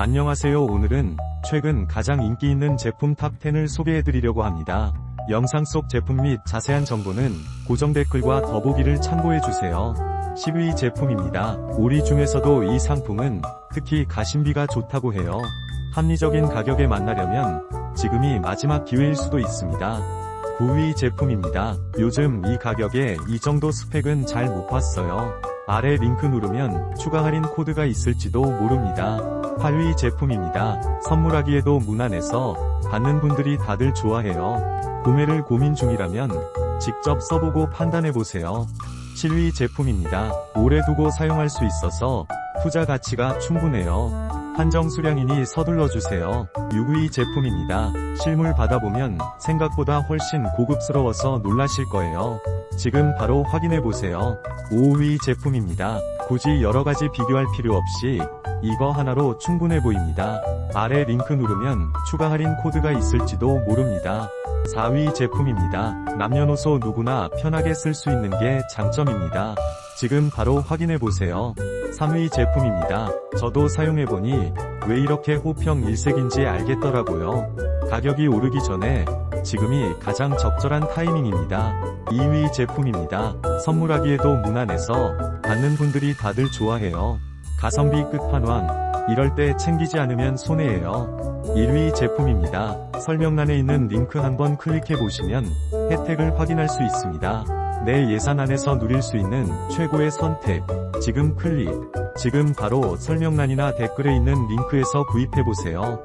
안녕하세요 오늘은 최근 가장 인기 있는 제품 탑10을 소개해드리려고 합니다. 영상 속 제품 및 자세한 정보는 고정 댓글과 더보기를 참고해주세요. 10위 제품입니다. 오리 중에서도 이 상품은 특히 가심비가 좋다고 해요. 합리적인 가격에 만나려면 지금이 마지막 기회일 수도 있습니다. 9위 제품입니다. 요즘 이 가격에 이 정도 스펙은 잘 못 봤어요. 아래 링크 누르면 추가 할인 코드가 있을지도 모릅니다. 8위 제품입니다. 선물하기에도 무난해서 받는 분들이 다들 좋아해요. 구매를 고민 중이라면 직접 써보고 판단해보세요. 7위 제품입니다. 오래 두고 사용할 수 있어서 투자 가치가 충분해요. 한정 수량이니 서둘러 주세요. 6위 제품입니다. 실물 받아보면 생각보다 훨씬 고급스러워서 놀라실 거예요. 지금 바로 확인해 보세요. 5위 제품입니다. 굳이 여러가지 비교할 필요 없이 이거 하나로 충분해 보입니다. 아래 링크 누르면 추가 할인 코드가 있을지도 모릅니다. 4위 제품입니다. 남녀노소 누구나 편하게 쓸 수 있는 게 장점입니다. 지금 바로 확인해보세요. 3위 제품입니다. 저도 사용해보니 왜 이렇게 호평 일색인지 알겠더라고요. 가격이 오르기 전에 지금이 가장 적절한 타이밍입니다. 2위 제품입니다. 선물하기에도 무난해서 받는 분들이 다들 좋아해요. 가성비 끝판왕. 이럴 때 챙기지 않으면 손해예요. 1위 제품입니다. 설명란에 있는 링크 한번 클릭해 보시면 혜택을 확인할 수 있습니다. 내 예산 안에서 누릴 수 있는 최고의 선택. 지금 클릭. 지금 바로 설명란이나 댓글에 있는 링크에서 구입해 보세요.